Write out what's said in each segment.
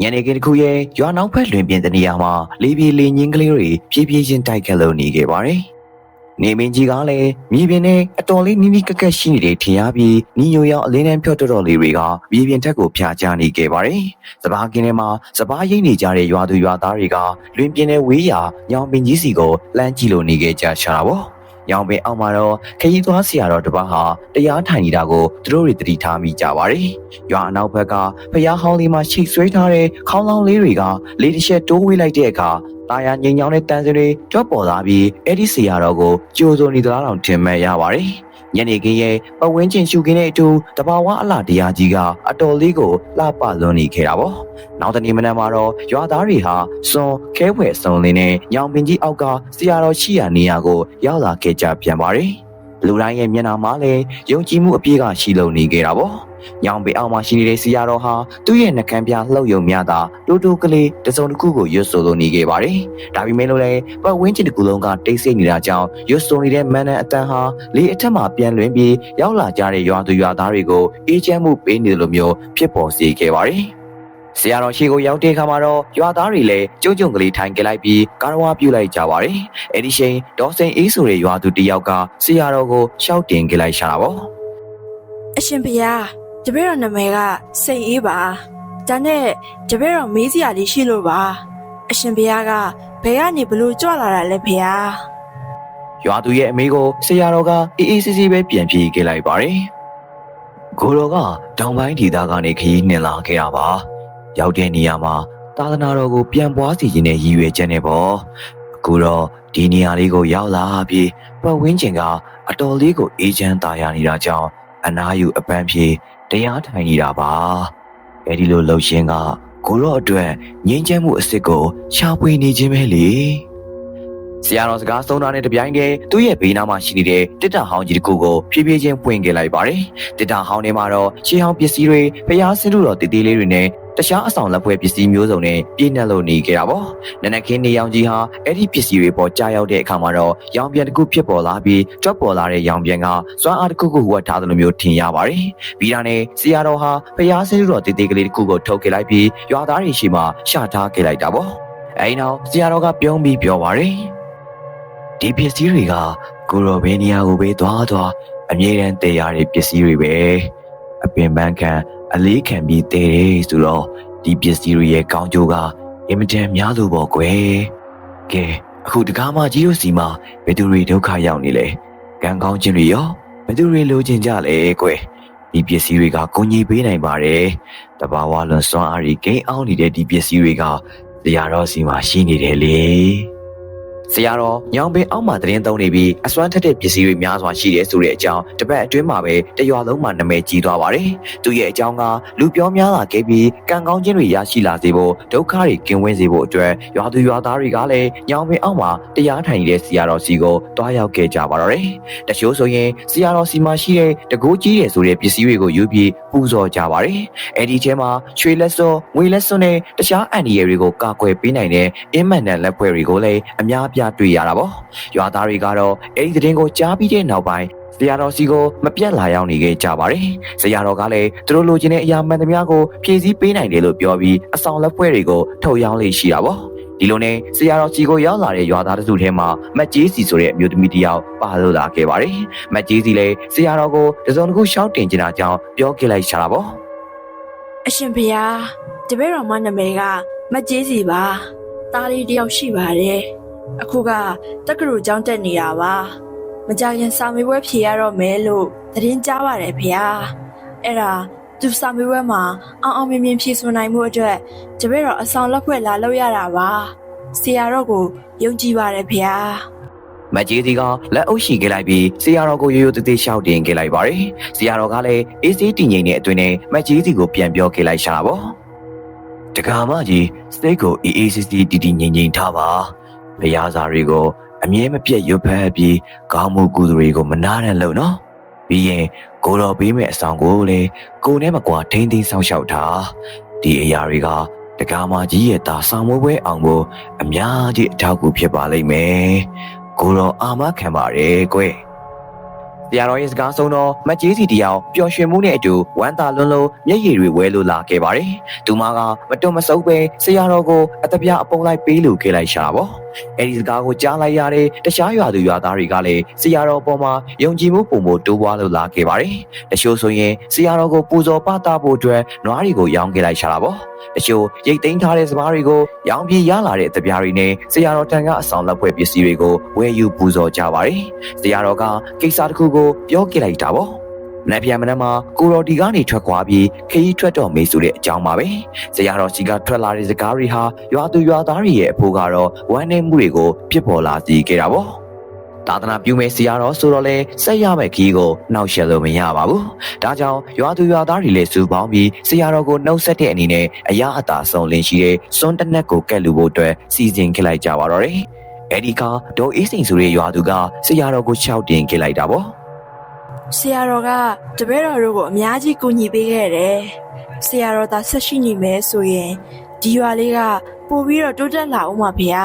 ညနေခင်းတစ်ခုရဲ့ရွာနောက်ဘက်လွင်ပြင်တနေရာမှာလေပြေလေငင်းကလေးတွေဖြည်းဖြည်းချင်းတိုက်ခတ်လို့နေခဲ့ပါတယ်။နေမင်းကြီးကလည်းမြေပြင်နဲ့အတော်လေးနီးနီးကက်ကက်ရှိနေတဲ့ထင်ရပြီးညီညိုရောက်အလင်းတန်းဖြော့တော်တော်လေးတွေကမြေပြင်ထက်ကိုဖြာချနေခဲ့ပါတယ်။စပားကင်းထဲမှာစပားရိတ်နေကြတဲ့ရွာသူရွာသားတွေကလွင်ပြင်နဲ့ဝေးရာညောင်ပင်ကြီးစီကိုလှမ်းကြည့်လို့နေခဲ့ကြရှာတာပေါ့။ ညောင်ပင်အောက်မှာတော့ခရီးသွားဆရာတော်တစ်ပါးဟာတရားထိုင်နေတာကိုသူတို့တွေသတိထားမိကြပါတယ်။ရွာအနောက်ဘက်ကဖျားဟောင်းလေးမှာချိတ်ဆွဲထားတဲ့ခေါင်းလောင်းလေးတွေကလေတစ်ချက်တိုးဝေးလိုက်တဲ့အခါတာယာငိန်ညောင်းတဲ့တန်စင်တွေတွက်ပေါ်လာပြီးအဲ့ဒီဆရာတော်ကိုကြိုးစုံနေသလားတောင်ထင်မဲ့ရပါတယ်။ ညနေခင်းရဲ့ပဝင်းချင်းရှုခင်းတဲ့အတူတဘာဝအလားတရားကြီးကအတော်လေးကိုလှပလွန်နေခဲ့တာပေါ့။နောက်တနေ့မနက်မှာတော့ရွာသားတွေဟာစွန်ခဲဝဲစုံလင်းနဲ့ညောင်ပင်ကြီးအောက်ကဆရာတော်ရှိရာနေရာကိုရောက်လာခဲ့ကြပြန်ပါတယ်။ လူတိုင်းရဲ့မျက်နှာမှာလည်းယုံကြည်မှုအပြည့်ကရှိလုံနေခဲ့တာပေါ့။ညောင်ပေအောင်မှာရှိနေတဲ့ဆရာတော်ဟာသူ့ရဲ့နှကမ်းပြလှုပ်ယုံများတာတိုးတိုးကလေးတစ်စုံတစ်ခုကိုရွတ်ဆိုလိုနေခဲ့ပါတယ်။ဒါပေမဲ့လို့လည်းပတ်ဝန်းကျင်တစ်ခုလုံးကတိတ်ဆိတ်နေတာကြောင့်ရွတ်ဆိုနေတဲ့မန်နန်အတန်ဟာလေအထက်မှာပြန်လွင်ပြီးရောက်လာကြတဲ့ရွာသူရွာသားတွေကိုအေးချမ်းမှုပေးနေလိုမျိုးဖြစ်ပေါ်စေခဲ့ပါတယ်။ ဆရာတော်ရှိကိုရောက်တဲ့အခါမှာတော့ရွာသားတွေလည်းကြုံကြုံကလေးထိုင်ကြလိုက်ပြီးကာရဝါပြုတ်လိုက်ကြပါတယ်။အဲ့ဒီချိန်ဒေါ်စိန်အေးဆိုတဲ့ရွာသူတစ်ယောက်ကဆရာတော်ကိုရှောက်တင်ကြလိုက်ရှာတာပေါ့။အရှင်ဘုရားတပည့်တော်နာမည်ကစိန်အေးပါဒါနဲ့တပည့်တော်မေးစရာလေးရှိလို့ပါအရှင်ဘုရားကဘယ်ကနေဘလို့ကြွလာတာလဲဘုရားရွာသူရဲ့အမေကိုဆရာတော်ကအေးအေးဆေးဆေးပဲပြန်ပြေးခဲ့လိုက်ပါတယ်။ကိုတော်ကတောင်ပိုင်းဒေသကနေခရီးနှင်လာခဲ့တာပါ။ ရောက်တဲ့နေရာမှာသာသနာတော်ကိုပြန်ပွားစီခြင်းနဲ့ရည်ရွယ်ချက်နဲ့ပေါ့။အခုတော့ဒီနေရာလေးကိုရောက်လာပြီးပတ်ဝန်းကျင်ကအတော်လေးကိုအေးချမ်းသာယာနေတာကြောင့်အနားယူအပန်းဖြေတရားထိုင်နေတာပါ။အဲဒီလိုလှုပ်ရှင်ကကိုတော့အတွက်ငြင်းချမ်းမှုအစ်စ်ကိုရှာဖွေနေခြင်းပဲလေ။ဆရာတော်စကားဆုံးတာနဲ့တပြိုင်တည်းသူ့ရဲ့ဘေးနားမှာရှိနေတဲ့တစ်တာဟောင်းကြီးတစ်ခုကိုဖြည်းဖြည်းချင်းပွင့်ခဲ့လိုက်ပါတယ်။တစ်တာဟောင်းထဲမှာတော့ရှေးဟောင်းပစ္စည်းတွေဖျားဆင်းလို့တော်တည်တည်လေးတွေနဲ့ တခြားအဆောင်လက်ဖွဲ့ပစ္စည်းမျိုးစုံနဲ့ပြည့်နှက်လို့နေကြတာပေါ့။နနက်ခင်းနေရောင်ကြီးဟာအဲ့ဒီပစ္စည်းတွေပေါ်ကြားရောက်တဲ့အခါမှာတော့ရောင်ပြန်တစ်ခုဖြစ်ပေါ်လာပြီးကြွက်ပေါ်လာတဲ့ရောင်ပြန်ကစွမ်းအားတစ်ခုခုဝတ်ထားသလိုမျိုးထင်ရပါတယ်။ပြီးတာနဲ့ဆရာတော်ဟာဖျားဆင်းလို့တော်တည်တည်ကလေးတစ်ခုကိုထုတ်ခဲ့လိုက်ပြီးရွာသားတွေရှိမှရှာထားခဲ့လိုက်တာပေါ့။အဲဒီနောက်ဆရာတော်ကပြုံးပြီးပြောပါတယ်။ဒီပစ္စည်းတွေကကိုရောဘယ်နေရာကိုပဲသွားသွားအမြဲတမ်းတည်ရတဲ့ပစ္စည်းတွေပဲအပင်ပန်းခံ အလေးခံပြီးတည်တယ်ဆိုတော့ဒီပစ္စည်းတွေရဲ့ကောင်းကျိုးကအင်မတန်များလို့ပေါ့ကွယ်ကဲအခုတကားမကြီးတို့စီမှာဘယ်သူတွေဒုက္ခရောက်နေလဲကံကောင်းခြင်းတွေရောဘယ်သူတွေလိုချင်ကြလဲကွယ်ဒီပစ္စည်းတွေကကိုကြီးပေးနိုင်ပါတယ်တဘာဝလွန်စွမ်းအားကြီးဂိမ်းအောင်နေတဲ့ဒီပစ္စည်းတွေကတရားတော်စီမှာရှိနေတယ်လေ ဆရာတော်ညောင်ပင်အောက်မှာတရင်သုံးနေပြီးအစွမ်းထက်တဲ့ပစ္စည်းတွေများစွာရှိတယ်ဆိုတဲ့အကြောင်းတပတ်အတွင်းမှာပဲတရွာလုံးမှာနာမည်ကြီးသွားပါတယ်။သူရဲ့အကြောင်းကလူပြောများလာခဲ့ပြီးကံကောင်းခြင်းတွေရရှိလာစေဖို့ဒုက္ခတွေကင်းဝေးစေဖို့အတွက်ရွာသူရွာသားတွေကလည်းညောင်ပင်အောက်မှာတရားထိုင်နေတဲ့ဆရာတော်စီကိုတွားရောက်ခဲ့ကြပါတော့တယ်။တချို့ဆိုရင်ဆရာတော်စီမှာရှိတဲ့တကိုးကြီးတယ်ဆိုတဲ့ပစ္စည်းတွေကိုယူပြီးပူဇော်ကြပါတယ်။အဲဒီထဲမှာရွှေလက်စွပ်ငွေလက်စွပ်နဲ့တခြားအန်ဒီရယ်တွေကိုကာကွယ်ပေးနိုင်တဲ့အင်မန်နဲ့လက်ဖွဲ့တွေကိုလည်းအများအပြားတွေ့ရတာပေါ့။ရွာသားတွေကတော့အဲဒီသတင်းကိုကြားပြီးတဲ့နောက်ပိုင်းဆရာတော်စီကိုမပြတ်လာရောက်နေခဲ့ကြပါတယ်။ဆရာတော်ကလည်းသူတို့လိုချင်တဲ့အရာမှန်သမျှကိုဖြည့်ဆည်းပေးနိုင်တယ်လို့ပြောပြီးအဆောင်လက်ဖွဲ့တွေကိုထုတ်ရောင်းလေးရှိတာပေါ့။ဒီလိုနဲ့ဆရာတော်စီကိုရောက်လာတဲ့ရွာသားတစုထဲမှာမက်ကြီးစီဆိုတဲ့အမျိုးသမီးတစ်ယောက်ပါလို့လာခဲ့ပါတယ်။မက်ကြီးစီလည်းဆရာတော်ကိုတစုံတစ်ခုရှောက်တင်ချင်တာကြောင့်ပြောခဲ့လိုက်ရှာတာပေါ့။အရှင်ဘုရားတပည့်တော်မနာမည်ကမတ်ကြီးစီပါသားလေးတစ်ယောက်ရှိပါတယ် အခုကတက္ကသိုလ်ကျောင်းတက်နေတာပါမကြခင်စာမေးပွဲဖြေရတော့မယ်လို့သတင်းကြားပါတယ်ဘုရားအဲ့ဒါသူစာမေးပွဲမှာအောင်အောင်မြင်မြင်ဖြေဆိုနိုင်မှုအတွက်တပည့်တော်အဆောင်လက်ဖွဲ့လာလုပ်ရတာပါဆရာတော်ကိုယုံကြည်ပါတယ်ဘုရားမတ်ကြီးစီကလက်အုပ်ရှိခဲ့လိုက်ပြီးဆရာတော်ကိုရိုးရိုးသေးသေးရှောက်တင်ခဲ့လိုက်ပါတယ်။ဆရာတော်ကလည်းအေးစေးတည်ငြိမ်တဲ့အတွင်းနဲ့မတ်ကြီးစီကိုပြန်ပြောခဲ့လိုက်ရှာတာပေါ့။တက္ကမကြီးစိတ်ကိုအေးအေးဆေးဆေးတည်တည်ငြိမ်ငြိမ်ထားပါ။ ဘုရားစာတွေကိုအမြဲမပြတ်ရွတ်ဖတ်ပြီးကောင်းမှုကုသိုလ်တွေကိုမနာတဲ့လို့နော်။ပြီးရင်ကိုတော်ပေးမဲ့အဆောင်ကိုလည်းကိုနဲ့မကွာထိမ့်သိမ်းဆောင်ရှောက်တာ။ဒီအရာတွေကတက္ကမကြီးရဲ့တာဆောင်မွေးပွဲအောင်ဖို့အများကြီးအထောက်အကူဖြစ်ပါလိမ့်မယ်။ကိုတော့အာမခံပါတယ်ကွယ်ဆတရားတော်ရဲ့စကားဆုံးတော့မတ်ကြီးစီတယောက်ပျော်ရွှင်မှုနဲ့အတူဝမ်းသာလွန်းလို့မျက်ရည်တွေဝဲလို့လာခဲ့ပါတယ်။သူမကမတွမဆုပ်ပဲဆရာတော်ကိုအတပြားအပုံလိုက်ပေးလို့ခဲ့လိုက်ရှာပါ။ အဲဒီစကားကိုကြားလိုက်ရတဲ့တခြားရွာသူရွာသားတွေကလည်းဆရာတော်ပေါ်မှာယုံကြည်မှုပုံမှုတိုးပွားလို့လာခဲ့ပါတယ်။တချို့ဆိုရင်ဆရာတော်ကိုပူဇော်ပသဖို့အတွက်နွားတွေကိုရောင်းခဲ့လိုက်ရှာတာပေါ့။တချို့ရိတ်သိမ်းထားတဲ့စမားတွေကိုရောင်းပြီးရလာတဲ့အတပြားတွေနဲ့ဆရာတော်ထံကအဆောင်လက်ဖွဲ့ပစ္စည်းတွေကိုဝယ်ယူပူဇော်ကြပါတယ်။ဆရာတော်ကကိစ္စတစ်ခုကိုပြောခဲ့လိုက်တာပေါ့။ မနေ့ပြန်မနေ့မှာကိုရော်ဒီကနေထွက်ခွာပြီးခရီးထွက်တော်မေးဆိုတဲ့အကြောင်းပါပဲ။ဆရာတော်စီကထွက်လာတဲ့စကားတွေဟာရွာသူရွာသားတွေရဲ့အဖို့ကတော့ဝမ်းနည်းမှုတွေကိုဖြစ်ပေါ်လာစေခဲ့တာပေါ့။သာသနာပြုမဲ့ဆရာတော်ဆိုတော့လေဆက်ရမဲ့ခီးကိုနှောက်ယှက်လို့မရပါဘူး။ဒါကြောင့်ရွာသူရွာသားတွေလည်းစုပေါင်းပြီးဆရာတော်ကိုနှုတ်ဆက်တဲ့အနေနဲ့အရာအသာဆုံးလင်းရှိတဲ့စွန်းတနက်ကိုကက်လူဖို့အတွက်စီစဉ်ခဲ့လိုက်ကြပါတော့တယ်။အဲဒီကဒေါ်အေးစိန်ဆိုတဲ့ရွာသူကဆရာတော်ကိုခြောက်တင်ခဲ့လိုက်တာပေါ့။ ဆရာတော်ကတပည့်တော်တို့ကိုအများကြီးကူညီပေးခဲ့တယ်ဆရာတော်သာဆက်ရှိနေမယ်ဆိုရင်ဒီရွာလေးကပို့ပြီးတော့တိုးတက်လာအောင်ပါဗျာ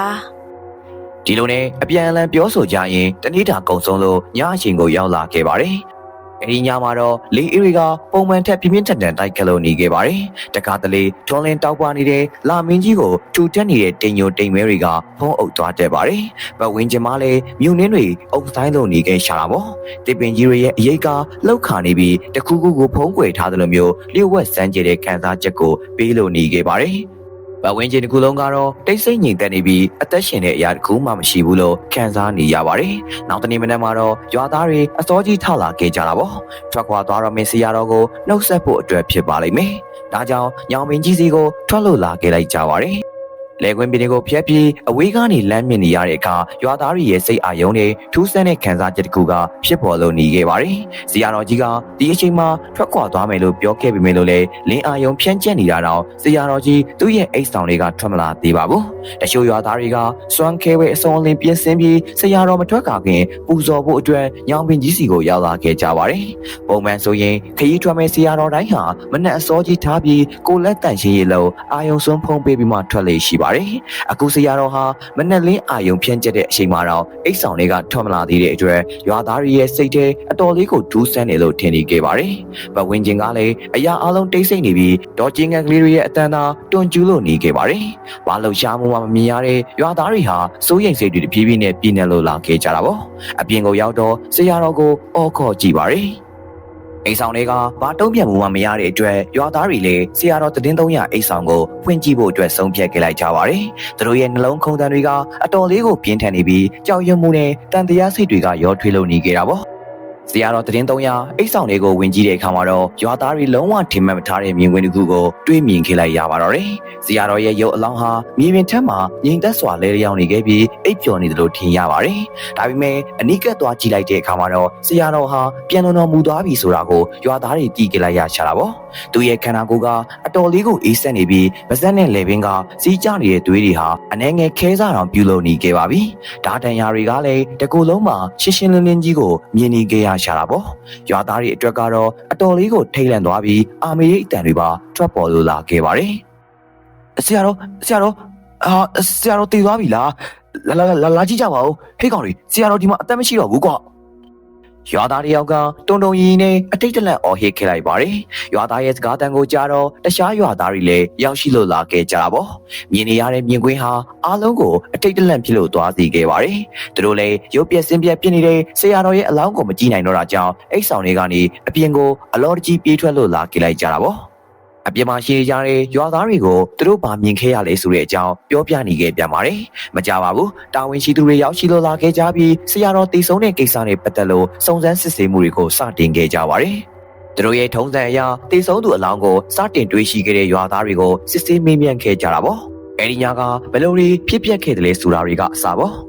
ဒီလိုနဲ့အပြန်အလှန်ပြောဆိုကြရင်တနေ့တာကုံဆုံးလို့ညအချိန်ကိုရောက်လာခဲ့ပါတယ်။ အဲဒီညမှာတော့လေအေရီကပုံမှန်ထက်ပြင်းပြင်းထန်ထန်တိုက်ခတ်လို့နေခဲ့ပါတယ်။တခါတလေထွန်လင်းတောက်ပွားနေတဲ့လာမင်းကြီးကိုထူထက်နေတဲ့တင်ညိုတိမ်မဲတွေကဖုံးအုပ်သွားတဲ့ပါတယ်။ပတ်ဝင်းကျင်မှာလည်းမြုံနှင်းတွေအုပ်ဆိုင်လို့နေခဲ့ရှာတာပေါ့။တစ်ပင်ကြီးတွေရဲ့အရေးကလောက်ခါနေပြီးတခုခုကိုဖုံးကွယ်ထားသလိုမျိုးလျှို့ဝှက်စမ်းကြတဲ့ခံစားချက်ကိုပေးလို့နေခဲ့ပါတယ်။ ပတ်ဝန်းကျင်တစ်ခုလုံးကတော့တိတ်ဆိတ်ငြိမ်သက်နေပြီးအသက်ရှင်တဲ့အရာတစ်ခုမှမရှိဘူးလို့ခံစားနေရပါတယ်။နောက်တနေ့မနက်မှာတော့ရွာသားတွေအစောကြီးထလာခဲ့ကြတာပေါ့။ထွက်ခွာသွားတော့မင်းစီရတော်ကိုနှုတ်ဆက်ဖို့အတွက်ဖြစ်ပါလိမ့်မယ်။ဒါကြောင့်ညောင်မင်းကြီးစီကိုထွက်လို့လာခဲ့လိုက်ကြပါတယ်။ လေကွင်းပြည်တွေကိုဖျက်ပြီးအဝေးကနေလမ်းမြင်နေရတဲ့အခါရွာသားတွေရဲ့စိတ်အာရုံတွေထူးဆန်းတဲ့ခံစားချက်တစ်ခုကဖြစ်ပေါ်လို့နေခဲ့ပါတယ်။ဇီယာတော်ကြီးကဒီအချိန်မှာထွက်ခွာသွားမယ်လို့ပြောခဲ့ပေမဲ့လို့လည်းလင်းအာရုံဖြန့်ကျက်နေတာတော့ဇီယာတော်ကြီးသူ့ရဲ့အိတ်ဆောင်တွေကထွက်မလာသေးပါဘူး။တချို့ရွာသားတွေကစွမ်းခဲဝဲအစုံအလင်ပြင်ဆင်ပြီးဇီယာတော်မထွက်ခါခင်ပူဇော်ဖို့အတွက်ညောင်ပင်ကြီးစီကိုရောက်လာခဲ့ကြပါတယ်။ပုံမှန်ဆိုရင်ခရီးထွက်မဲ့ဇီယာတော်တိုင်းဟာမနက်အစောကြီးထားပြီးကိုလက်တန့်ရှင်းရလို့အာယုံစွန်းဖုံးပေးပြီးမှထွက်လေရှိပါတယ်။အခုဆရာတော်ဟာမနက်လင်းအာယုံဖြန့်ကျက်တဲ့အချိန်မှာတော့အိတ်ဆောင်တွေကထွက်မလာသေးတဲ့အတွက်ရွာသားတွေရဲ့စိတ်ထဲအတော်လေးကိုဒူးဆန်းနေလို့ထင်နေခဲ့ပါတယ်။ပတ်ဝန်းကျင်ကလည်းအရာအလုံးတိတ်ဆိတ်နေပြီးဒေါ်ကျင်းကန်ကလေးတွေရဲ့အတန်သာတွန်ကျူးလို့နေခဲ့ပါတယ်။ဘာလို့ရှားမှုမှမမြင်ရတဲ့ရွာသားတွေဟာစိုးရိမ်စိတ်တွေတပြေးပြေးနဲ့ပြည်နေလို့လာခဲ့ကြတာပေါ့။အပြင်ကိုရောက်တော့ဆရာတော်ကိုအော်ခေါ်ကြည့်ပါတယ်။ အိမ်ဆောင်တွေကဘာတုံးပြတ်မှုမှမရတဲ့အတွက်ရွာသားတွေလည်းဆရာတော်တည်င်း300အိမ်ဆောင်ကိုဖွင့်ကြည့်ဖို့အတွက်ဆုံးဖြတ်ခဲ့လိုက်ကြပါတယ်။သူတို့ရဲ့နှလုံးခုန်တန်တွေကအတော်လေးကိုပြင်းထန်နေပြီးကြောက်ရွံ့မှုနဲ့တန်တရားစိတ်တွေကရောထွေးလို့နေကြတာပေါ့။ ဆရာတော်တည်င်း300အိမ်ဆောင်တွေကိုဝင်ကြည့်တဲ့အခါမှာတော့ရွာသားတွေလုံးဝထင်မှတ်မထားတဲ့မြင်ကွင်းတစ်ခုကိုတွေးမြင်ခဲ့လိုက်ရပါတော့တယ်။ဆရာတော်ရဲ့ရုပ်အလောင်းဟာမြေပြင်ထက်မှာငြိမ်သက်စွာလဲလျောင်းနေခဲ့ပြီးအိပ်ပျော်နေတယ်လို့ထင်ရပါတယ်။ဒါပေမဲ့အနိကတ်သွားကြည့်လိုက်တဲ့အခါမှာတော့ဆရာတော်ဟာပြန်တော်တော်မူသွားပြီဆိုတာကိုရွာသားတွေသိကြလိုက်ရချတာပေါ့။သူရဲ့ခန္ဓာကိုယ်ကအတော်လေးကိုအေးဆက်နေပြီးဗဇက်နဲ့လေပင်ကစီးကြနေတဲ့သွေးတွေဟာအနှဲငယ်ခဲစားတောင်ပြုလုပ်နေခဲ့ပါပြီ။ဓာတန်ရာတွေကလည်းတကူလုံးမှာရှင်းရှင်းလင်းလင်းကြီးကိုမြင်နေကြရရှာတာပေါ့။ရွာသားတွေအတွက်ကတော့အတော်လေးကိုထိတ်လန့်သွားပြီးအာမေရိတ်အတန်တွေပါထွက်ပေါ်လို့လာခဲ့ပါတယ်။ဆရာတော်ဆရာတော်အာဆရာတော်တည်သွားပြီလားလာလာလာလာကြည့်ကြပါဦးဟေးကောင်တွေဆရာတော်ဒီမှာအသက်မရှိတော့ဘူးကွာ ရွာသားတယောက်ကတုံတုံရီနဲ့အတိတ်တလန့်အော်ဟစ်ခဲ့လိုက်ပါတယ်ရွာသားရဲ့စကားတန်ကိုကြားတော့တခြားရွာသားတွေလည်းရောက်ရှိလို့လာခဲ့ကြတာပေါ့မြင်နေရတဲ့မြင်ကွင်းဟာအားလုံးကိုအတိတ်တလန့်ဖြစ်လို့သွားစေခဲ့ပါတယ်သူတို့လည်းရုပ်ပြက်စင်ပြက်ဖြစ်နေတဲ့ဆရာတော်ရဲ့အလောင်းကိုမကြည့်နိုင်တော့တာကြောင့်အိတ်ဆောင်တွေကနေအပြင်ကိုအလော်တကြီးပြေးထွက်လို့လာခဲ့လိုက်ကြတာပေါ့ အပြင်မှာရှိကြတဲ့ရွာသားတွေကိုသူတို့ဗာမြင်ခဲ့ရလဲဆိုတဲ့အကြောင်းပြောပြနေခဲ့ပြန်ပါတယ်။မကြပါဘူး။တာဝန်ရှိသူတွေရောက်ရှိလို့လာခဲ့ကြပြီးဆရာတော်တည်ဆုံးတဲ့ကိစ္စနဲ့ပတ်သက်လို့စုံစမ်းစစ်ဆေးမှုတွေကိုစတင်ခဲ့ကြပါတယ်။သူတို့ရဲ့ထုံးစံအရတည်ဆုံးသူအလောင်းကိုစတင်တွေးရှိခဲ့တဲ့ရွာသားတွေကိုစစ်ဆေးမေးမြန်းခဲ့ကြတာပေါ့။အဲဒီညကဘယ်လိုတွေဖြစ်ပျက်ခဲ့တယ်လဲဆိုတာတွေကအစားပေါ့။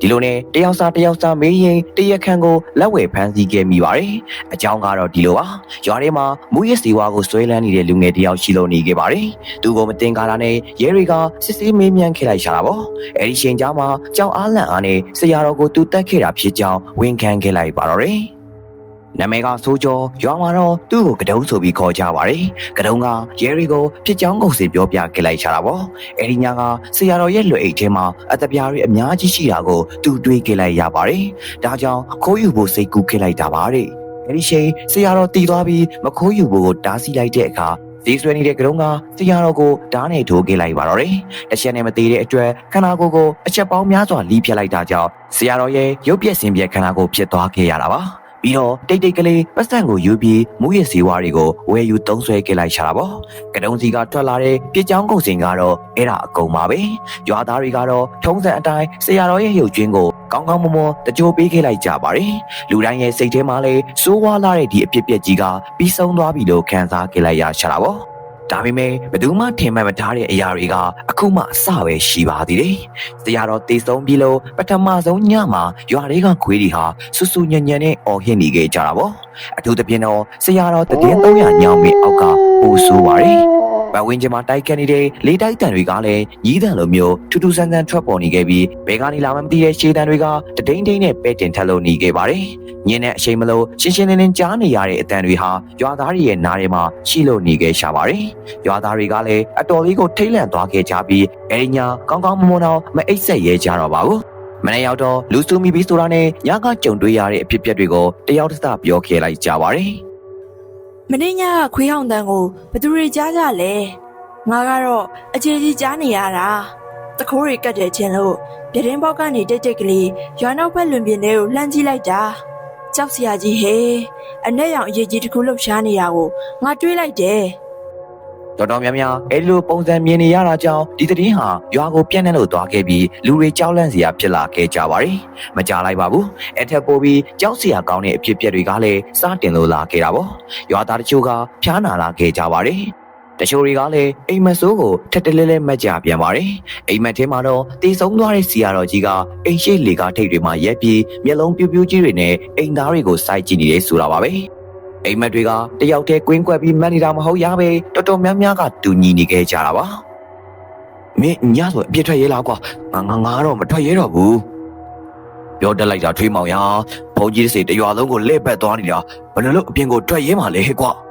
ဒီလိုနဲ့တယောက်စားတယောက်စားမေးရင်တရက်ခန့်ကိုလက်ဝယ်ဖမ်းဆီးခဲ့မိပါတယ်။အကြောင်းကတော့ဒီလိုပါ။ရွာထဲမှာမူရစ်စီဝါကိုဆွဲလန်းနေတဲ့လူငယ်တယောက်ရှိလို့နေခဲ့ပါတယ်။သူကိုမတင်ကားတာနဲ့ရဲတွေကစစ်ဆေးမေးမြန်းခဲ့လိုက်ရှာတာပေါ့။အဲဒီချိန်ကြားမှာကြောင်အားလန့်အားနဲ့ဆရာတော်ကိုသူတက်ခဲ့တာဖြစ်ကြောင်းဝန်ခံခဲ့လိုက်ပါတော့တယ်။ နာမည်ကဆိုးကျော်ရွာမှာတော့သူ့ကိုကတုံးဆိုပြီးခေါ်ကြပါတယ်။ကတုံးကရဲရီကိုဖြစ်ချောင်းကုန်စီပြောပြခဲ့လိုက်ချတာပေါ့။အဲဒီညကဆရာတော်ရဲ့လွယ်အိတ်ထဲမှာအတပြားတွေအများကြီးရှိတာကိုသူတွေးခဲ့လိုက်ရပါတယ်။ဒါကြောင့်ခိုးယူဖို့စိတ်ကူးခဲ့လိုက်တာပါတဲ့။အဲဒီချိန်ဆရာတော်တည်သွားပြီးမခိုးယူဖို့ကိုတားဆီးလိုက်တဲ့အခါဒီဆွေနေတဲ့ကတုံးကဆရာတော်ကိုဓာတ်နဲ့ထိုးခဲ့လိုက်ပါတော့တယ်။တချက်နဲ့မသေးတဲ့အတွက်ခန္ဓာကိုယ်ကိုအချက်ပေါင်းများစွာလီးပြလိုက်တာကြောင့်ဆရာတော်ရဲ့ရုပ်ပြက်စင်ပြက်ခန္ဓာကိုယ်ဖြစ်သွားခဲ့ရတာပါ။ ပြီးတော့တိတ်တိတ်ကလေးပတ်စံကိုယူပြီးမူရစီဝါတွေကိုဝယ်ယူသုံးဆွဲခဲ့လိုက်ချတာပေါ့ကတုံးစီကထွက်လာတဲ့ပြစ်ချောင်းကုန်စင်ကတော့အဲ့ဒါအကုန်ပါပဲရွာသားတွေကတော့ထုံးစံအတိုင်းဆရာတော်ရဲ့ရုပ်ကျွင်းကိုကောင်းကောင်းမွန်မွန်တကြိုပေးခဲ့လိုက်ကြပါတယ်လူတိုင်းရဲ့စိတ်ထဲမှာလည်းစိုးဝါလာတဲ့ဒီအဖြစ်ပြက်ကြီးကပြီးဆုံးသွားပြီလို့ခံစားခဲ့လိုက်ရချတာပေါ့ ဒါပေမဲ့ဘယ်သူမှထင်မှတ်မထားတဲ့အရာတွေကအခုမှအစပဲရှိပါသေးတယ်။တရားတော်တည်ဆုံးပြီလို့ပထမဆုံးညမှာရွာတွေကခွေးတွေဟာဆူဆူညံ့ညံ့နဲ့အော်ဟစ်နေခဲ့ကြတာပေါ့။အထူးသဖြင့်တော့ဆရာတော်တည်င်း300ညောင်းမေအောက်ကပိုဆိုးပါတယ်။ ဘဝင်းကျမတိုက်ခတ်နေတဲ့လေတိုက်တန်တွေကလည်းညီးတန်လိုမျိုးထူးထူးဆန်းဆန်းထွက်ပေါ်နေခဲ့ပြီးဘယ်ကနေလာမှမသိတဲ့ရှေးတန်တွေကတဒိန်ဒိန်နဲ့ပဲ့တင်ထက်လို့နေခဲ့ပါတယ်။ညင်းတဲ့အချိန်မလို့ရှင်းရှင်းလင်းလင်းကြားနေရတဲ့အတန်တွေဟာရွာသားတွေရဲ့နားထဲမှာရှိလို့နေခဲ့ရှာပါတယ်။ရွာသားတွေကလည်းအတော်လေးကိုထိတ်လန့်သွားခဲ့ကြပြီးအဲဒီညကောင်းကောင်းမွန်မွန်တော့မအိပ်ဆက်ရဲကြတော့ပါဘူးမနေ့ရောက်တော့လူစုမိပြီးဆိုတာနဲ့ညကကြုံတွေ့ရတဲ့အဖြစ်အပျက်တွေကိုတယောက်တစ်စပြောခဲ့လိုက်ကြပါတယ် မင်းညကခွေးဟောင်တန်းကိုဘယ်သူတွေကြားကြလဲငါကတော့အခြေကြီးကြားနေရတာတခိုးတွေကတ်တယ်ချင်းလို့ပြတင်းပေါက်ကနေတိတ်တိတ်ကလေးရွာနောက်ဘက်လွင်ပြင်ထဲကိုလှမ်းကြည့်လိုက်တာကြောက်စရာကြီးဟဲ့အနဲ့ရောင်အရေးကြီးတစ်ခုလှုပ်ရှားနေတာကိုငါတွေးလိုက်တယ် တော်တော်များများအဲဒီလိုပုံစံမြင်နေရတာကြောင့်ဒီသတင်းဟာရွာကိုပြန့်နှံ့လို့သွားခဲ့ပြီးလူတွေကြောက်လန့်စရာဖြစ်လာခဲ့ကြပါတယ်မကြလိုက်ပါဘူးအထက်ပိုးပြီးကြောက်စရာကောင်းတဲ့အဖြစ်အပျက်တွေကလည်းစတင်လို့လာခဲ့တာပေါ့ရွာသားတချို့ကဖျားနာလာခဲ့ကြပါတယ်တချို့တွေကလည်းအိမ်မက်ဆိုးကိုထက်တလဲလဲမက်ကြပြန်ပါတယ်။အိမ်မက်ထဲမှာတော့တေဆုံးသွားတဲ့စီယာတော်ကြီးကအိမ်ရှိလေကားထိပ်တွေမှာရက်ပြီးမျက်လုံးပြူးပြူးကြီးတွေနဲ့အိမ်သားတွေကိုစိုက်ကြည့်နေတယ်ဆိုတာပါပဲ။ အိမ်မက်တွေကတယောက်တည်းကွင်းကွက်ပြီးမက်နေတာမဟုတ်ရပဲတော်တော်များများကတူညီနေခဲ့ကြတာပါ။မင်းညဆိုအပြစ်ထွက်ရဲလားကွာငါငါငါတော့မထွက်ရဲတော့ဘူး။ပြောတတ်လိုက်တာထွေးမောင်ရဘုန်းကြီးစိတ်တရွာလုံးကိုလှည့်ပတ်သွားနေတာဘယ်လိုလုပ်အပြင်ကိုထွက်ရဲမှာလဲကွာ။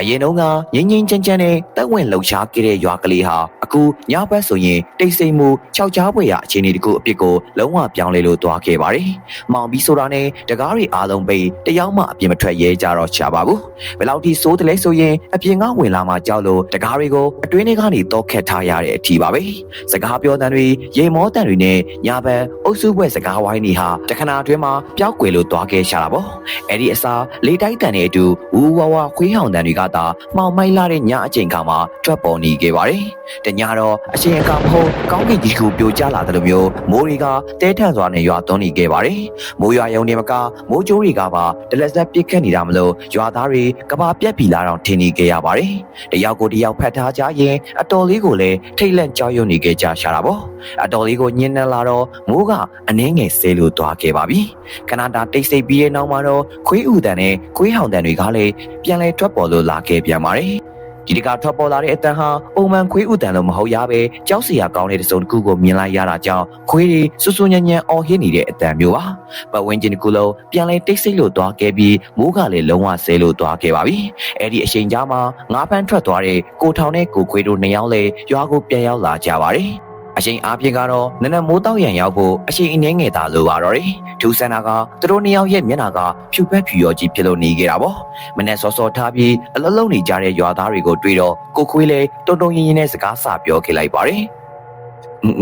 အရင်တုန်းကငင်းငင်းချမ်းချမ်းနဲ့တက်ဝင်လှုပ်ရှားခဲ့တဲ့ရွာကလေးဟာအခုညဘက်ဆိုရင်တိတ်ဆိတ်မှုခြောက်ကြားပွေရအခြေအနေတကူအပြစ်ကိုလုံးဝပြောင်းလဲလို့သွားခဲ့ပါတယ်။မောင်ပြီးဆိုတာနဲ့တကားတွေအားလုံးပိတ်တယောက်မှအပြင်မထွက်ရဲကြတော့ချပါဘူး။ဘယ်လောက်ထိစိုးတယ်လဲဆိုရင်အပြင်ကဝင်လာမှကြောက်လို့တကားတွေကိုအတွင်းထဲကနေတော့ခတ်ထားရတဲ့အထီပါပဲ။စကားပြောတန်တွေရေမောတန်တွေနဲ့ညဘက်အုပ်စုပွဲစကားဝိုင်းတွေဟာတခဏအတွင်းမှာပျောက်ကွယ်လို့သွားခဲ့ရှာတာပေါ့။အဲ့ဒီအစားလေတိုက်တန်တဲ့အတူဝူဝါဝါခွေးဟောင်တန်တွေကသာမှောင်မိုက်လာတဲ့ညအချိန်ခါမှာထွက်ပေါ်နေခဲ့ပါတယ်။တညတော့အရှင်အခါမဟုတ်ကောင်းကင်ကြီးကိုပြိုကျလာတယ်လို့မျိုးမိုးတွေကတဲထန်စွာနဲ့ရွာသွန်းနေခဲ့ပါတယ်။မိုးရွာရုံနေမကမိုးကြိုးတွေကပါတလက်ဆက်ပြစ်ခတ်နေတာမလို့ရွာသားတွေကဘာပြက်ပြီလာတော့ထင်နေခဲ့ရပါတယ်။တယောက်ကိုတယောက်ဖတ်ထားကြရင်အတော်လေးကိုလည်းထိတ်လန့်ကြောက်ရွံ့နေခဲ့ကြရှာတာပေါ့။အတော်လေးကိုညှင်းနှက်လာတော့မိုးကအနှင်းငယ်ဆဲလို့သွားခဲ့ပါပြီ။ကနဒါတိတ်ဆိတ်ပြီးရဲ့နောက်မှာတော့ခွေးဥတန်နဲ့ခွေးဟောင်တန်တွေကလည်းပြန်လဲထွက်ပေါ်လို့လာခဲ့ပြန်ပါတယ်။ဒီတကထွက်ပေါ်လာတဲ့အတန်ဟာပုံမှန်ခွေးဥတန်လို့မဟုတ်ရပဲကြောက်စရာကောင်းတဲ့တစ်စုံတစ်ခုကိုမြင်လိုက်ရတာကြောင့်ခွေးတွေဆူဆူညံ့ညံ့အော်ဟစ်နေတဲ့အတန်မျိုးပါ။ပတ်ဝန်းကျင်တစ်ခုလုံးပြန်လဲတိတ်ဆိတ်လို့သွားခဲ့ပြီးမိုးကလည်းလုံးဝဆဲလို့သွားခဲ့ပါပြီ။အဲ့ဒီအချိန်ကြားမှာငါးဖန်းထွက်သွားတဲ့ကိုထောင်နဲ့ကိုခွေးတို့နှစ်ယောက်လည်းရွာကိုပြန်ရောက်လာကြပါတယ်။ အချိန်အားဖြင့်ကတော့နနမိုးတောက်ရန်ရောက်ဖို့အချိန်အနည်းငယ်သာလိုပါတော့တယ်။ထူးဆန်းတာကသူတို့နှစ်ယောက်ရဲ့မျက်နှာကဖြူပက်ဖြူရော်ကြီးဖြစ်လို့နေခဲ့တာပေါ့။မနေ့စောစောထားပြီးအလုံးလုံးနေကြတဲ့ရွာသားတွေကိုတွေ့တော့ကိုခွေးလည်းတုံတုံရင်ရင်နဲ့စကားဆပြောခဲ့လိုက်ပါတယ်။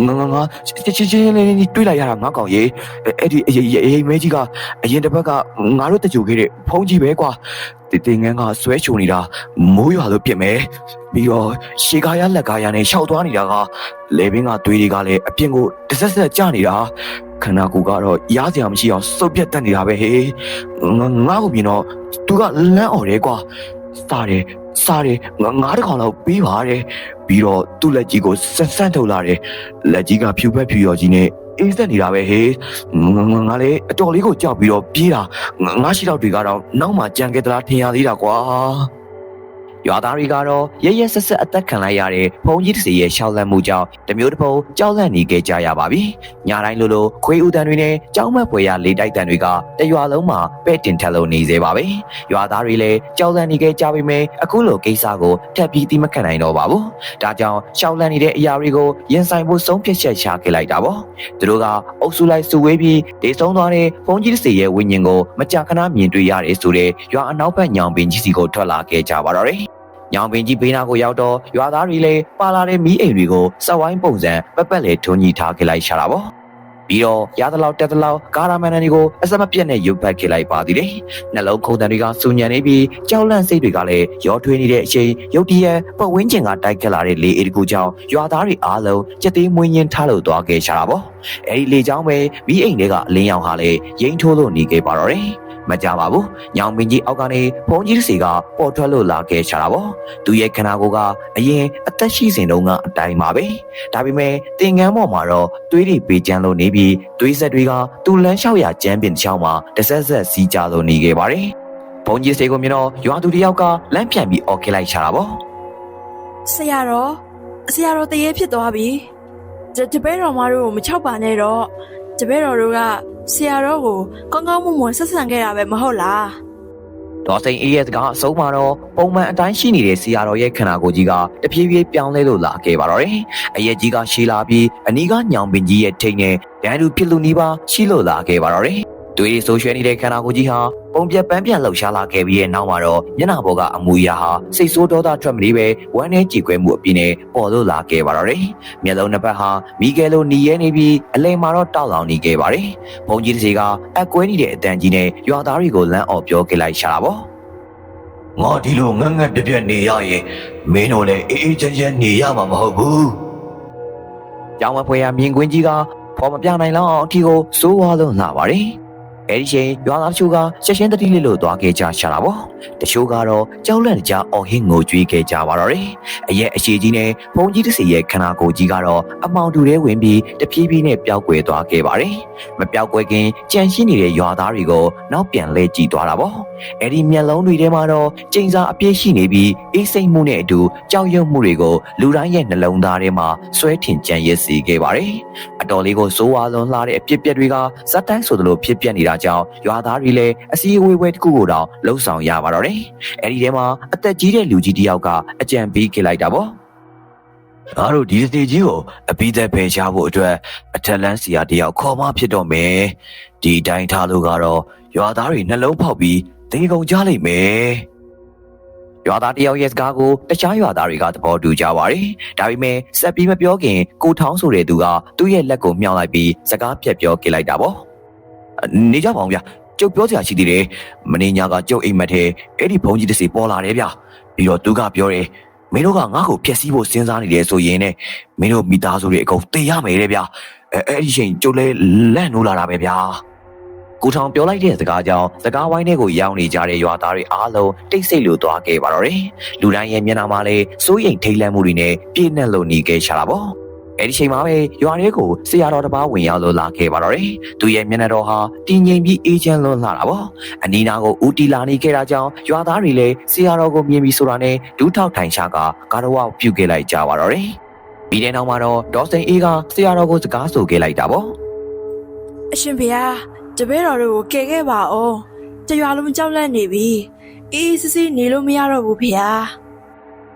ငငငချစ်ချစ်ချင်းလေးတွေ့လိုက်ရတာငါကောင်ရေအဲ့ဒီအရေးမဲကြီးကအရင်တစ်ပတ်ကငါတို့တကြိုခဲ့တဲ့ဖုန်းကြီးပဲကွာတင်တင်ငန်းကဆွဲချုံနေတာမိုးရွာလို့ပြစ်မယ်ပြီးတော့ရှေကားရလက်ကားရနဲ့ရှောက်သွားနေတာကလေဘင်းကသွေးတွေကလည်းအပြင်ကိုတစ်ဆက်ဆက်ကျနေတာခန္ဓာကိုယ်ကတော့ရားစရာမရှိအောင်စုပ်ပြတ်တက်နေတာပဲဟေးငါငါ့ကိုမြင်တော့သူကလန့်អော်တယ်ကွာ စားတယ်စားတယ်ငါငါးတစ်ခေါက်လောက်ပေးပါတယ်ပြီးတော့သူ့လက်ကြီးကိုဆန်းဆန်းထုတ်လာတယ်လက်ကြီးကဖြူဖက်ဖြူရော်ကြီးနဲ့အေးသက်နေတာပဲဟေးငါငါငါလည်းအတော်လေးကိုကြောက်ပြီးတော့ပြေးတာငါငါရှိတော့တွေကတော့နောက်မှကြံခဲ့သလားထင်ရသေးတာကွာ ရွာသားတွေကတော့ရရဆက်ဆက်အသက်ခံလိုက်ရတဲ့ဘုံကြီးတစ်စီရဲ့ရှောက်လန့်မှုကြောင့်တမျိုးတစ်ပုံကြောက်လန့်နေကြကြရပါပြီ။ညတိုင်းလိုလိုခွေးဦးတန်တွေနဲ့ကြောက်မက်ဖွယ်ရလေတိုက်တန်တွေကတရွာလုံးမှာပဲ့တင်ထက်လို့နေသေးပါပဲ။ရွာသားတွေလည်းကြောက်လန့်နေကြကြပေမဲ့အခုလိုကိစ္စကိုထပ်ပြီးသိမခံနိုင်တော့ပါဘူး။ဒါကြောင့်ရှောက်လန့်နေတဲ့အရာတွေကိုရင်ဆိုင်ဖို့ဆုံးဖြတ်ချက်ချခဲ့လိုက်တာပေါ့။သူတို့ကအုပ်စုလိုက်စုဝေးပြီးဒေဆုံးသွားတဲ့ဘုံကြီးတစ်စီရဲ့ဝိညာဉ်ကိုမကြာခဏမြင်တွေ့ရတယ်ဆိုတဲ့ရွာအနောက်ဘက်ညောင်ပင်ကြီးစီကိုထွက်လာခဲ့ကြပါတော့တယ်။ ညောင်ပင်ကြီးဘေးနားကိုရောက်တော့ရွာသားတွေလည်းပါလာတဲ့မီးအိမ်တွေကိုစက်ဝိုင်းပုံစံပက်ပက်လေထုံကြီးထားခဲ့လိုက်ရှာတာပေါ့။ပြီးတော့ရသလောက်တက်သလောက်ကာရာမန်နန်တွေကိုအစမပြတ်နဲ့ရုပ်ပတ်ခဲ့လိုက်ပါသေးတယ်။နှလုံးခုန်တန်တွေကစူညံနေပြီးကြောက်လန့်စိတ်တွေကလည်းရောထွေးနေတဲ့အချိန်ရုတ်တရက်ပတ်ဝန်းကျင်ကတိုက်ခတ်လာတဲ့လေအေးတကူကြောင့်ရွာသားတွေအားလုံးကြက်သေးမွေးညင်းထားလို့သွားခဲ့ရှာတာပေါ့။အဲဒီလေကြောင်းပဲမီးအိမ်တွေကအလင်းရောင်ဟာလည်းရိမ့်ထိုးလို့နေခဲ့ပါတော့တယ်။ မကြပါဘူး။ညောင်ပင်ကြီးအောက်ကနေဘုံကြီးတစ်စီကပေါ်ထွက်လို့လာခဲ့ချတာပေါ့။သူရဲ့ခန္ဓာကိုယ်ကအရင်အသက်ရှိစဉ်တုန်းကအတိုင်းပါပဲ။ဒါပေမဲ့တင်ငန်းပေါ်မှာတော့သွေးတွေပေးချမ်းလို့နေပြီးသွေးဆက်တွေကသူ့လမ်းလျှောက်ရကျမ်းပင်တစ်ချောင်းမှာတစ်ဆက်ဆက်စီးကြလို့နေခဲ့ပါတယ်။ဘုံကြီးစေကိုမြင်တော့ရွာသူတယောက်ကလမ်းပြန်ပြီးအော်ခဲ့လိုက်ချတာပေါ့ဆရာတော်ဆရာတော်တရေဖြစ်သွားပြီတတပည့်တော်မတို့ကိုမချောက်ပါနဲ့တော့ တပည့်တော်တို့ကဆရာတော်ကိုကောင်းကောင်းမွန်မွန်ဆက်ဆံခဲ့တာပဲမဟုတ်လား။ဒေါ်စိန်အေးရဲ့စကားအဆုံးမှာတော့ပုံမှန်အတိုင်းရှိနေတဲ့စီယာတော်ရဲ့ခန္ဓာကိုယ်ကြီးကတဖြည်းဖြည်းပြောင်းလဲလို့လာခဲ့ပါတော့တယ်။အရက်ကြီးကရှည်လာပြီးအနီးကညောင်ပင်ကြီးရဲ့ထိတ်နဲ့ဒန်တူဖြစ်လူနီးပါရှိလို့လာခဲ့ပါတော့တယ်။ တွေးဆိုရွှဲနေတဲ့ခန္ဓာကိုယ်ကြီးဟာပုံပြက်ပန်းပြန်လှုပ်ရှားလာခဲ့ပြီးရဲ့နောက်မှာတော့မျက်နှာပေါ်ကအမူအရာဟာစိတ်ဆိုးဒေါသထွက်မနေပဲဝမ်းနဲ့ကြေကွဲမှုအပြင်းနဲ့ပေါ်လို့လာခဲ့ပါတော့တယ်။မျက်လုံးနှစ်ဖက်ဟာမိကယ်လိုနီရဲနေပြီးအလဲမှာတော့တောက်လောင်နေခဲ့ပါတယ်။ဘုံကြီးတစ်စီကအကွဲနေတဲ့အတန်ကြီးနဲ့ရွာသားတွေကိုလမ်းအော်ပြောခဲ့လိုက်ရှာတာပေါ့။ငါဒီလိုငတ်ငတ်ပြက်ပြက်နေရရင်မင်းတို့လည်းအေးအေးချမ်းချမ်းနေရမှာမဟုတ်ဘူး။ကြောင်မဖွေရမြင်ကွင်းကြီးကဖော်မပြနိုင်လောက်အောင်အထီကိုစိုးဝါလုံးလာပါတယ်။ အဲဒီချိန်ရွာသားတချို့ကချက်ချင်းတတိလေးလို့သွားခဲ့ကြရှာတာပေါ့။တချို့ကတော့ကြောက်လန့်ကြအော်ဟင်းငိုကြွေးခဲ့ကြပါတော့တယ်။အရက်အရှိကြီးနဲ့ဘုံကြီးတစ်စီရဲ့ခန္ဓာကိုယ်ကြီးကတော့အမောင်တူထဲဝင်ပြီးတဖြည်းဖြည်းနဲ့ပျောက်ကွယ်သွားခဲ့ပါတယ်။မပျောက်ကွယ်ခင်ကြံရှိနေတဲ့ရွာသားတွေကိုနောက်ပြန်လဲကြည့်သွားတာပေါ့။အဲ့ဒီမျက်လုံးတွေထဲမှာတော့ကျိန်စာအပြည့်ရှိနေပြီးအေးစိတ်မှုနဲ့အတူကြောက်ရွံ့မှုတွေကိုလူတိုင်းရဲ့နှလုံးသားထဲမှာဆွဲထင်ကြံရစ်စေခဲ့ပါတယ်။အတော်လေးကိုစိုးဝါလွန်လှတဲ့အပြစ်ပြက်တွေကဇက်တိုင်းဆိုသလိုဖြစ်ပျက်နေတာကြောင့်ရွာသားတွေလည်းအစည်းအဝေးပွဲတစ်ခုကိုတော့လှုံ့ဆော်ရပါတော့တယ်။အဲ့ဒီထဲမှာအသက်ကြီးတဲ့လူကြီးတစ်ယောက်ကအကြံပေးခဲ့လိုက်တာပေါ့။အားတို့ဒီစတေကြီးကိုအပိသက်ဖယ်ရှားဖို့အတွက်အထက်လန်းစီယာတယောက်ခေါ်မှဖြစ်တော့မယ်။ဒီအတိုင်းထားလို့ကတော့ရွာသားတွေနှလုံးဖောက်ပြီးတေကုန်ကြလိမ့်မယ်။ရွာသားတယောက်ရဲ့စကားကိုတခြားရွာသားတွေကသဘောတူကြပါတယ်။ဒါပေမဲ့ဆက်ပြီးမပြောခင်ကိုထောင်းဆိုတဲ့သူကသူ့ရဲ့လက်ကိုမြှောက်လိုက်ပြီးစကားပြက်ပြောခဲ့လိုက်တာပေါ့။ နေကြပါအောင်ဗျာ။ကျုပ်ပြောစရာရှိသေးတယ်။မင်းညာကကျုပ်အိမ်မက်ထဲအဲ့ဒီဘုံကြီးတစ်စီပေါ်လာတယ်ဗျ။ပြီးတော့သူကပြောတယ်မင်းတို့ကငါ့ကိုဖျက်ဆီးဖို့စဉ်းစားနေတယ်ဆိုရင်ねမင်းတို့မိသားစုတွေအကုန်တေရမယ်တဲ့ဗျ။အဲအဲ့ဒီချိန်ကျုပ်လဲလန့်နိုးလာတာပဲဗျာ။ကိုထောင်ပြောလိုက်တဲ့စကားကြောင့်စကားဝိုင်းထဲကိုရောက်နေကြတဲ့ရွာသားတွေအားလုံးတိတ်ဆိတ်လို့သွားခဲ့ပါတော့တယ်။လူတိုင်းရဲ့မျက်နှာမှာလည်းစိုးရိမ်ထိတ်လန့်မှုတွေနဲ့ပြည့်နှက်လို့နေခဲ့ချတာပေါ့။ အဲဒီချိန်မှာပဲရွာထဲကိုဆရာတော်တစ်ပါးဝင်ရောက်လို့လာခဲ့ပါတော့တယ်။သူရဲ့မျက်နှာတော်ဟာတည်ငြိမ်ပြီးအေးချမ်းလွန်းလှတာပေါ့။အနီးနားကိုဦးတီလာနေခဲ့တာကြောင့်ရွာသားတွေလည်းဆရာတော်ကိုမြင်ပြီးဆိုတာနဲ့ဒူးထောက်ထိုင်ရှာကကာရဝပြုတ်ခဲ့လိုက်ကြပါတော့တယ်။ပြီးတဲ့နောက်မှာတော့ဒေါ်စိန်အေးကဆရာတော်ကိုစကားဆိုခဲ့လိုက်တာပေါ့။အရှင်ဖေဟာတပည့်တော်တို့ကိုကယ်ခဲ့ပါဦးတရွာလုံးကြောက်လန့်နေပြီအေးအေးစစ်စစ်နေလို့မရတော့ဘူးဖေဟာ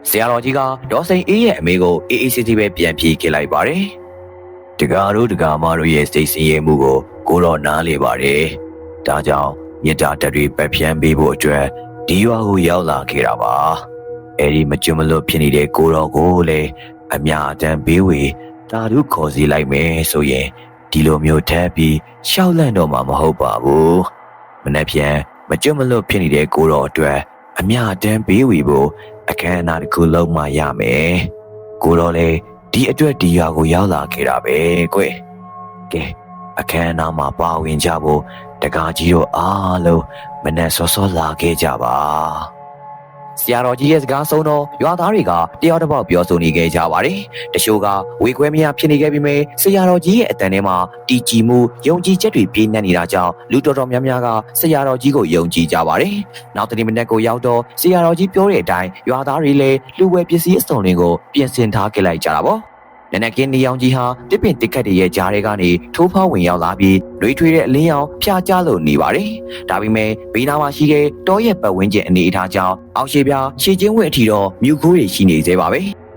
ဆရာတော်ကြီးကဒေါ်စိန်အေးရဲ့အမေကိုအေးအေးဆေးဆေးပဲပြန်ပြေးခဲ့လိုက်ပါတယ်။တကားတို့တကားမတို့ရဲ့စိတ်ဆင်းရဲမှုကိုကိုတော့နားလေပါတယ်။ဒါကြောင့်မေတ္တာတက်တွေပက်ဖြန်းပေးဖို့အတွက်ဒီရွာကိုရောက်လာခဲ့တာပါ။အဲဒီမကျွမလွတ်ဖြစ်နေတဲ့ကိုတော်ကိုလည်းအမြအတမ်းဘေးဝေတာဓုခေါ်စီလိုက်မယ်ဆိုရင်ဒီလိုမျိုးထပ်ပြီးရှောက်လန့်တော့မှာမဟုတ်ပါဘူး။မနေ့ပြန်မကျွမလွတ်ဖြစ်နေတဲ့ကိုတော်အတွက်အမြအတမ်းဘေးဝေဖို့ အခမ်းအနားတစ်ခုလုံးမှရမယ်။ကိုတော့လေဒီအတွက်ဒီရွာကိုရောက်လာခဲ့တာပဲကွ။ကဲအခမ်းအနားမှာပါဝင်ကြဖို့တကားကြီးတို့အားလုံးမနဲ့စောစောလာခဲ့ကြပါ ဆရာတော်ကြီးရဲ့စကားဆုံးတော့ရွာသားတွေကတယောက်တစ်ပေါက်ပြောဆိုနေခဲ့ကြပါတယ်။တချို့ကဝေခွဲမရဖြစ်နေခဲ့ပြီးမြဲဆရာတော်ကြီးရဲ့အတန်ထဲမှာတီကြည်မှုယုံကြည်ချက်တွေပြည့်နှက်နေတာကြောင့်လူတော်တော်များများကဆရာတော်ကြီးကိုယုံကြည်ကြပါတယ်။နောက်တနေ့မနေ့ကိုရောက်တော့ဆရာတော်ကြီးပြောတဲ့အတိုင်းရွာသားတွေလည်းလူဝဲပစ္စည်းအစုံတွေကိုပြင်ဆင်ထားခဲ့လိုက်ကြတာပေါ့။ နနကင်းနေအောင်ကြီးဟာတစ်ပင်တစ်ခတ်တွေရဲ့ကြားတွေကနေထိုးဖောက်ဝင်ရောက်လာပြီးနှွေးထွေးတဲ့အလင်းရောင်ဖျားကြလို့နေပါတယ်။ဒါပေမဲ့ဘေးနားမှာရှိတဲ့တောရဲ့ပတ်ဝန်းကျင်အနေအထားကြောင့်အောက်ရှိပြရှေချင်းဝက်အထိတော့မြူခိုးတွေရှိနေသေးပါပဲ။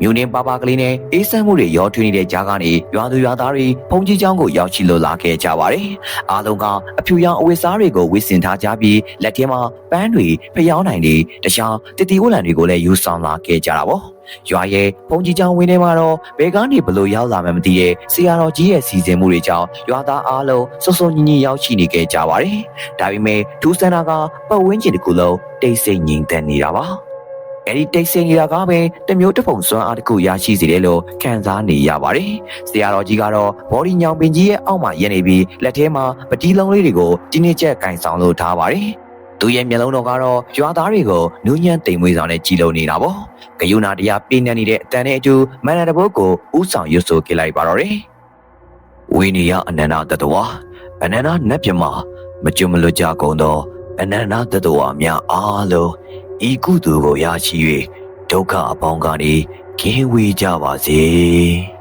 မြူနင်းပါပါကလေးနဲ့အေးဆန်းမှုတွေရောထွေးနေတဲ့ကြားကနေရွာသူရွာသားတွေဖုန်ကြီးချောင်းကိုရောက်ရှိလို့လာခဲ့ကြပါတယ်။အားလုံးကအဖြူရောင်အဝတ်စားတွေကိုဝတ်ဆင်ထားကြပြီးလက်ထဲမှာပန်းတွေဖျောင်းနိုင်တွေတခြားတတိဝလံတွေကိုလည်းယူဆောင်လာခဲ့ကြတာပေါ့။ ရွာရဲ့ဖုန်ကြီးချောင်းဝင်းထဲမှာတော့ဘယ်ကနေဘလို့ရောက်လာမှမသိတဲ့ဆရာတော်ကြီးရဲ့စီစဉ်မှုတွေကြောင့်ရွာသားအားလုံးစုံစုံညီညီရောက်ရှိနေခဲ့ကြပါတယ်။ဒါပေမဲ့ဒူးစန္ဒာကပတ်ဝန်းကျင်တစ်ခုလုံးတိတ်ဆိတ်ငြိမ်သက်နေတာပါ။အဲ့ဒီတိတ်ဆိတ်နေတာကပဲတမျိုးတစ်ပုံစွမ်းအားတစ်ခုရရှိစေတယ်လို့ခံစားနေရပါတယ်။ဆရာတော်ကြီးကတော့ဘော်ဒီညောင်ပင်ကြီးရဲ့အောက်မှာရက်နေပြီးလက်ထဲမှာပတိလုံးလေးတွေကိုတင်းနှစ်ချက်ကင်ဆောင်လို့ထားပါတယ်။ သူရဲ့မျက်လုံးတော်ကတော့ရွာသားတွေကိုနူးညံ့တိမ်မွေးဆောင်နဲ့ကြည်လုံနေတာပေါ့။ဂယုဏတရားပြင်းနေတဲ့အတန်နဲ့အတူမန္တတဘုတ်ကိုဥဆောင်ရွတ်ဆိုခဲ့လိုက်ပါတော့တယ်။ဝိနည်းအနန္တတတဝါအနန္တနတ်ပြမမကျွမလွတ်ကြကုန်သောအနန္တတတဝါများအားလုံးဤကုသိုလ်ကိုရရှိ၍ဒုက္ခအပေါင်းကနေကင်းဝေးကြပါစေ။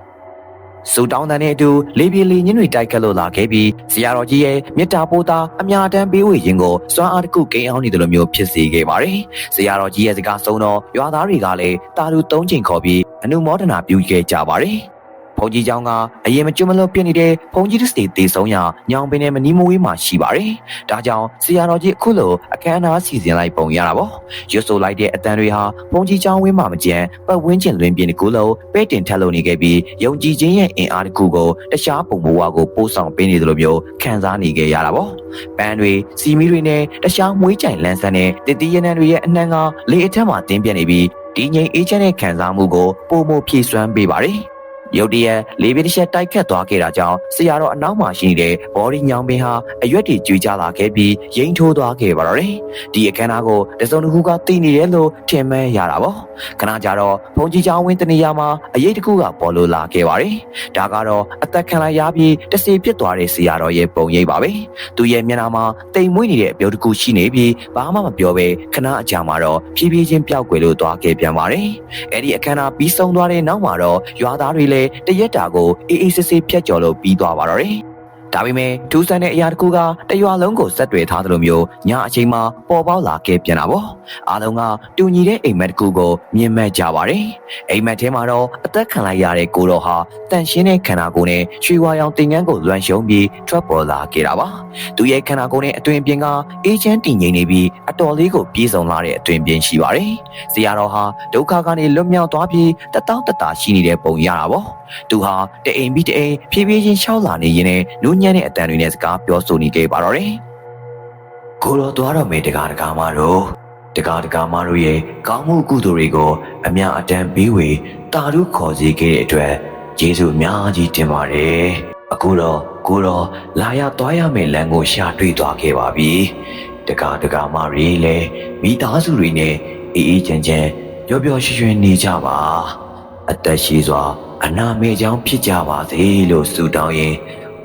စူတောင်းတဲ့အတူလေးပြေလေးညင်းတွေတိုက်ခတ်လို့လာခဲ့ပြီးဆရာတော်ကြီးရဲ့မေတ္တာပို့တာအများတန်းပေးဝေခြင်းကိုစွမ်းအားတစ်ခုကိန်းအောင်နေတယ်လို့မျိုးဖြစ်စေခဲ့ပါတယ်။ဆရာတော်ကြီးရဲ့စကားဆုံးတော့ရွာသားတွေကလည်းတာလူသုံးချိန်ခေါ်ပြီးအနုမောဒနာပြုခဲ့ကြပါတယ်။ ဘုံကြီးကျောင်းကအရင်မကျွမလို့ပြစ်နေတဲ့ဘုံကြီးတစ်စီတည်ဆုံးရာညောင်ပင်နဲ့မနီမဝေးမှာရှိပါတယ်။ဒါကြောင့်ဆရာတော်ကြီးအခုလိုအခမ်းအနားစီစဉ်လိုက်ပုံရတာပေါ့။ရွတ်ဆိုလိုက်တဲ့အတန်တွေဟာဘုံကြီးကျောင်းဝင်းမှာမကျန်ပတ်ဝန်းကျင်လွင်ပြင်တစ်ခုလုံးပဲတင်ထက်လို့နေခဲ့ပြီးယုံကြည်ခြင်းရဲ့အင်အားတစ်ခုကိုတခြားပုံဘဝကိုပို့ဆောင်ပေးနေတယ်လို့မျိုးခံစားနေခဲ့ရတာပေါ့။ပန်းတွေစီမီတွေနဲ့တခြားမွေးကြိုင်လန်းဆန်းတဲ့တတိယနန်းတွေရဲ့အနှံကလေအထက်မှာတင်းပြနေပြီးဒီငိမ့်အေးချမ်းတဲ့ခံစားမှုကိုပုံမဖြည့်စွမ်းပေးပါတယ်။ ရုတ်တရက်လေးပြင်းတစ်ချက်တိုက်ခတ်သွားခဲ့တာကြောင့်ဆရာတော်အနောက်မှာရှိနေတဲ့ဘော်ဒီညောင်ပင်ဟာအရွက်တွေကျွေးကြလာခဲ့ပြီးရိမ့်ထိုးသွားခဲ့ပါတော့တယ်။ဒီအခမ်းအနားကိုတစုံတစ်ခုကတည်နေတယ်လို့ထင်မှန်းရတာပေါ့။ခဏကြာတော့ဘုံကြီးချောင်းဝင်းတနေရာမှာအရေးတစ်ခုကပေါ်လို့လာခဲ့ပါတယ်။ဒါကတော့အသက်ခံလိုက်ရပြီးတစေပြစ်သွားတဲ့ဆရာတော်ရဲ့ပုံရိပ်ပါပဲ။သူရဲ့မျက်နှာမှာတိမ်မွေးနေတဲ့အပြုံးတစ်ခုရှိနေပြီးဘာမှမပြောဘဲခဏအကြာမှာတော့ဖြည်းဖြည်းချင်းပျောက်ကွယ်လို့သွားခဲ့ပြန်ပါတယ်။အဲ့ဒီအခမ်းအနားပြီးဆုံးသွားတဲ့နောက်မှာတော့ရွာသားတွေလည်းတရက်တာကိုအေးအေးဆေးဆေးဖြတ်ကျော်လို့ပြီးသွားပါတော့တယ်။ ဒါပေမဲ့ထူးဆန်းတဲ့အရာတစ်ခုကတရွာလုံးကိုဆက်တွေ့ထားသလိုမျိုးညအချိန်မှာပေါ်ပေါက်လာခဲ့ပြန်တာပေါ့။အားလုံးကတူညီတဲ့အိမ်မက်တစ်ခုကိုမြင်မဲ့ကြပါတယ်။အိမ်မက်ထဲမှာတော့အသက်ခံလိုက်ရတဲ့ကိုတော်ဟာတန်ရှင်းတဲ့ခန္ဓာကိုယ်နဲ့ရွှေဝါရောင်တင်ငန်းကိုလွှမ်းရှုံပြီးထွက်ပေါ်လာခဲ့တာပါ။သူရဲ့ခန္ဓာကိုယ်နဲ့အတွင်ပြင်ကအေးချမ်းတည်ငြိမ်နေပြီးအတော်လေးကိုပြေဆုံးလာတဲ့အတွင်ပြင်ရှိပါတယ်။ဇေယျတော်ဟာဒုက္ခကနေလွတ်မြောက်သွားပြီးတတောင့်တတာရှိနေတဲ့ပုံရတာပေါ့။သူဟာတအိမ်ပြီးတအိမ်ဖြည်းဖြည်းချင်းရှောက်လာနေရင်းနဲ့နူးညံ့တဲ့အတန်တွေနဲ့စကားပြောဆိုနေခဲ့ပါတော့တယ်။ကိုတော်သွားတော့မေတကားတကားမတို့တကားတကားမတို့ရဲ့ကောင်းမှုကုသိုလ်တွေကိုအများအတန်ပေးဝေတာရုခေါ်စီခဲ့တဲ့အတွက်ယေရှုအများကြီးတင်ပါတယ်။အခုတော့ကိုတော်လာရသွားရမယ့်လမ်းကိုရှာတွေ့သွားခဲ့ပါပြီ။တကားတကားမတွေလည်းမိသားစုတွေနဲ့အေးအေးချမ်းချမ်းပျော်ပျော်ရွှင်ရွှင်နေကြပါ။အသက်ရှိစွာအနာမေကြောင့်ဖြစ်ကြပါစေလို့ဆုတောင်းရင်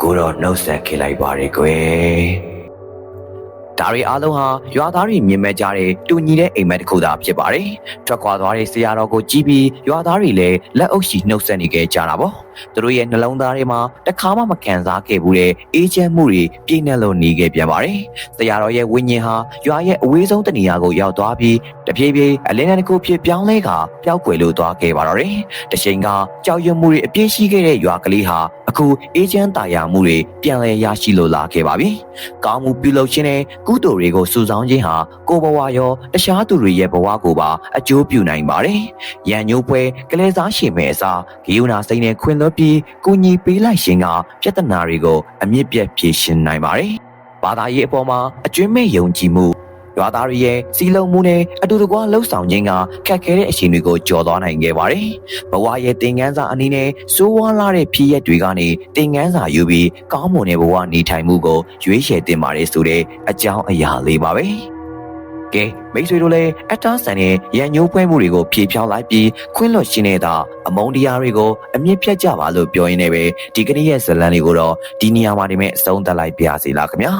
ကိုတော့နှုတ်ဆက်ခဲ့လိုက်ပါရယ်ကွယ် ဒါရီအားလုံးဟာရွာသားတွေမြင်မဲ့ကြတဲ့တူညီတဲ့အိမ်မက်တစ်ခုသာဖြစ်ပါတယ်။ထွက်ခွာသွားတဲ့ဆရာတော်ကိုကြည့်ပြီးရွာသားတွေလည်းလက်အုပ်ရှိနှုတ်ဆက်နေကြကြတာပေါ့။သူတို့ရဲ့နှလုံးသားထဲမှာတခါမှမခံစားခဲ့ဘူးတဲ့အေးချမ်းမှုတွေပြည့်နှက်လို့နေခဲ့ပြန်ပါတယ်။ဆရာတော်ရဲ့ဝိညာဉ်ဟာရွာရဲ့အဝေးဆုံးတနေရာကိုရောက်သွားပြီးတဖြည်းဖြည်းအလင်းနဲ့တစ်ခုဖြစ်ပြောင်းလဲကပျောက်ကွယ်လို့သွားခဲ့ပါတော့တယ်။တချိန်ကကြောက်ရွံ့မှုတွေအပြည့်ရှိခဲ့တဲ့ရွာကလေးဟာအခုအေးချမ်းတာယာမှုတွေပြန်လည်ရရှိလို့လာခဲ့ပါပြီ။ကောင်းမှုပြုလုပ်ခြင်းနဲ့ကုသိုလ်တွေကိုစုဆောင်းခြင်းဟာကိုယ်ဘဝရောတခြားသူတွေရဲ့ဘဝကိုပါအကျိုးပြုနိုင်ပါတယ်။ရန်ညိုးပွဲကလေးစားရှင်မဲ့အစားဂီယုနာစိတ်နဲ့ခွင်လွတ်ပြီးကုညီပေးလိုက်ခြင်းကပြဿနာတွေကိုအမြင့်ပြတ်ဖြေရှင်းနိုင်ပါတယ်။ဘာသာရေးအပေါ်မှာအကျွမ်းမဲ့ယုံကြည်မှု ရွာသားတွေရဲ့စီလုံးမှုနဲ့အတူတကွလှုပ်ဆောင်ခြင်းကခက်ခဲတဲ့အချိန်တွေကိုကျော်သွားနိုင်ခဲ့ပါတယ်။ဘဝရဲ့သင်ခန်းစာအနေနဲ့စိုးဝါးလာတဲ့ဖြစ်ရက်တွေကနေသင်ခန်းစာယူပြီးကောင်းမွန်တဲ့ဘဝနေထိုင်မှုကိုရွေးချယ်တင်ပါတယ်ဆိုတဲ့အကြောင်းအရာလေးပါပဲ။ကဲ မိတ်ဆွေတို့လည်းအတားဆန်တဲ့ရန်ညိုးပွဲမှုတွေကိုဖြေဖြောင်းလိုက်ပြီးခွင်းလွတ်ရှင်းနေတာအမုန်းတရားတွေကိုအမြင့်ဖြတ်ကြပါလို့ပြောရင်းနဲ့ပဲဒီကနေ့ရဲ့ဇလံလေးကိုတော့ဒီနေရာမှာဒီမဲ့အဆုံးသတ်လိုက်ပါစီလားခင်ဗျာ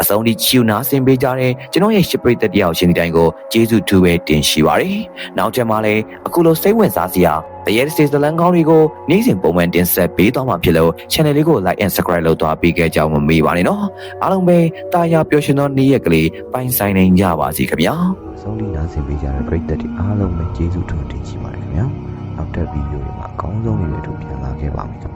အဆုံးထိချီနာဆင်ပေးကြတဲ့ကျွန်တော်ရဲ့ရှစ်ပရိသတ်တယောက်ရှင်ဒီတိုင်းကိုကျေးဇူးထူးပဲတင်ရှိပါတယ်နောက်ထပ်မှလည်းအခုလိုစိတ်ဝင်စားစရာတရေစတေဇလန်ကောင်းတွေကိုနေ့စဉ်ပုံမှန်တင်ဆက်ပေးသွားမှာဖြစ်လို့ channel လေးကို like and subscribe လုပ်သွားပေးခဲ့ကြအောင်မမေ့ပါနဲ့နော်အားလုံးပဲတာယာပျော်ရွှင်သောနေ့ရက်ကလေးပိုင်ဆိုင်နိုင်ကြပါစေခင်ဗျာဆုံးလိနာဆင်ပေးကြတဲ့ပရိသတ်တွေအားလုံးပဲကျေးဇူးထူးတင်ရှိပါတယ်ခင်ဗျာနောက်တဲ့ဗီဒီယိုတွေမှာအကောင်းဆုံးတွေလည်းတို့ပြန်လာခဲ့ပါမယ်ခင်ဗျာ